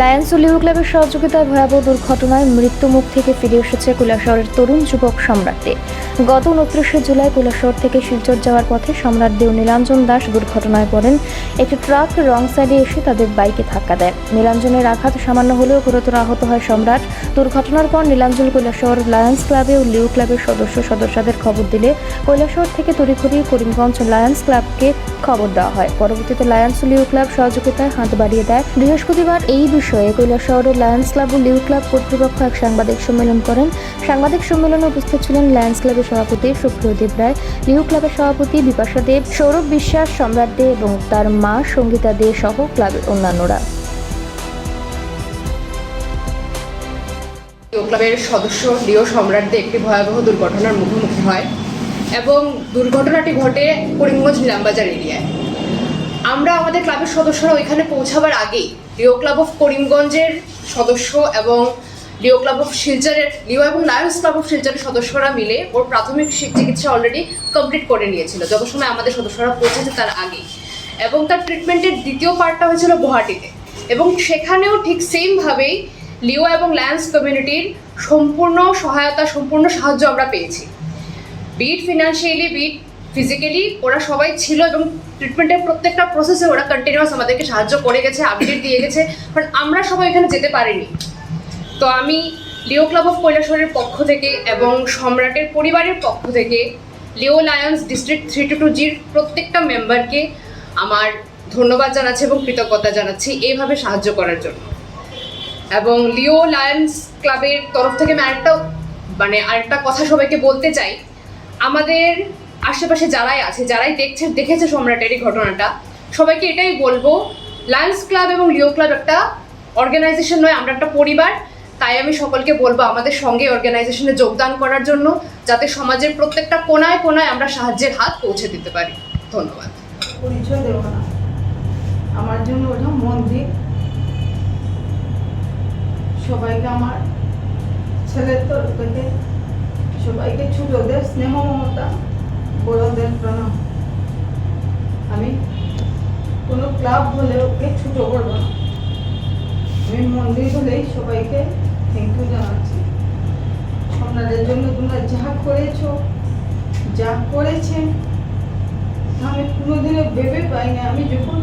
Lions ও Liu ক্লাবের সহযোগিতায় ভয়াবহ দুর্ঘটনায় মৃত্যুমুখ থেকে ফিরে এসেছে কৈলাসহরের তরুণ যুবক সম্রাট দে গত উনত্রিশে জুলাই কৈলাসহর থেকে শিলচর যাওয়ার পথে সম্রাট দে ও নীলাঞ্জন দাস দুর্ঘটনায় পড়েন। একটি ট্রাক রং সাইডে এসে তাদের বাইকে ধাক্কা দেয়। নীলাঞ্জনের আঘাত সামান্য হলেও গুরুতর আহত হয় সম্রাট। দুর্ঘটনার পর নীলাঞ্জন কৈলাসহর লায়ন্স ক্লাবে ও লিউ ক্লাবের সদস্য সদস্যদের খবর দিলে কৈলাসহর থেকে তড়িঘড়ি করিমগঞ্জ লায়ন্স ক্লাবকে খবর দেওয়া হয়। পরবর্তীতে লায়ন্স লিউ ক্লাব সহযোগিতায় হাত বাড়িয়ে দেয়। বৃহস্পতিবার এই বিষয়ে কৈলাসহরের লায়ন্স ক্লাব ও লিউ ক্লাব কর্তৃপক্ষ এক সাংবাদিক সম্মেলন করেন। সাংবাদিক সম্মেলনে উপস্থিত ছিলেন লায়ন্স ক্লাবের সভাপতি সুপ্রিয় দেব রায়, লিউ ক্লাবের সভাপতি বিপাশা দেব, সৌরভ বিশ্বাস, সম্রাট দে এবং তার মা সঙ্গীতা দে সহ ক্লাবের অন্যান্যরা। ক্লাবের সদস্য লিও সম্রাটদের একটি ভয়াবহ দুর্ঘটনার মুখোমুখি হয় এবং দুর্ঘটনাটি ঘটে করিমগঞ্জ নিলামবাজার এরিয়ায়। আমরা আমাদের ক্লাবের সদস্যরা ওইখানে পৌঁছাবার আগেই লিও ক্লাব অফ করিমগঞ্জের সদস্য এবং লিও ক্লাব অফ শিলচরের, লিও এবং লায়ন্স ক্লাব অফ শিলচরের সদস্যরা মিলে ওর প্রাথমিক চিকিৎসা অলরেডি কমপ্লিট করে নিয়েছিল। যত সময় আমাদের সদস্যরা পৌঁছেছে তার আগে এবং তার ট্রিটমেন্টের দ্বিতীয় পার্টটা হয়েছিল গুয়াহাটিতে। এবং সেখানেও ঠিক সেমভাবেই লিও এবং ল্যান্স কমিউনিটির সম্পূর্ণ সহায়তা, সম্পূর্ণ সাহায্য আমরা পেয়েছি। বিট ফিনান্সিয়ালি বিট ফিজিক্যালি ওরা সবাই ছিল এবং ট্রিটমেন্টের প্রত্যেকটা প্রসেসে ওরা কন্টিনিউয়াস আমাদেরকে সাহায্য করে গেছে আপডেট দিয়ে গেছে বাট আমরা সবাই এখানে যেতে পারিনি। তো আমি লিও ক্লাব অফ কৈলাসরের পক্ষ থেকে এবং সম্রাটের পরিবারের পক্ষ থেকে Leo lions district three two two জির প্রত্যেকটা মেম্বারকে আমার ধন্যবাদ জানাচ্ছি এবং কৃতজ্ঞতা জানাচ্ছি এইভাবে সাহায্য করার জন্য। এবং লিও লায়ন্স ক্লাবের তরফ থেকে আমি আরেকটা মানে আরেকটা কথা সবাইকে বলতে চাই। আমাদের আশেপাশে যারাই আছে, যারাই দেখছে, দেখেছে সম্রাটের এই ঘটনাটা, সবাইকে এটাই বলব লায়ন্স ক্লাব এবং লিও ক্লাব একটা অর্গানাইজেশন নয়, আমরা একটা পরিবার। তাই আমি সকলকে বলব আমাদের সঙ্গে অর্গানাইজেশনে যোগদান করার জন্য, যাতে সমাজের প্রত্যেকটা কোনায় কোনায় আমরা সাহায্যের হাত পৌঁছে দিতে পারি। ধন্যবাদ। পরিচয় দেবো না। আমার জন্য ওটা মন্দির। সবাইকে আমার ছেলের তরফ থেকে সবাইকে ছোটদের স্নেহ মমতা। বড়দের প্রণব আমি কোনো ক্লাব হলে ওকে ছোট করব না। আমি মন্দির হলেই সবাইকে থ্যাংক ইউ জানাচ্ছি। আপনাদের জন্য তোমরা যা করেছ, যা করেছেন আমি কোনোদিনও ভেবে পাইনি। আমি যখন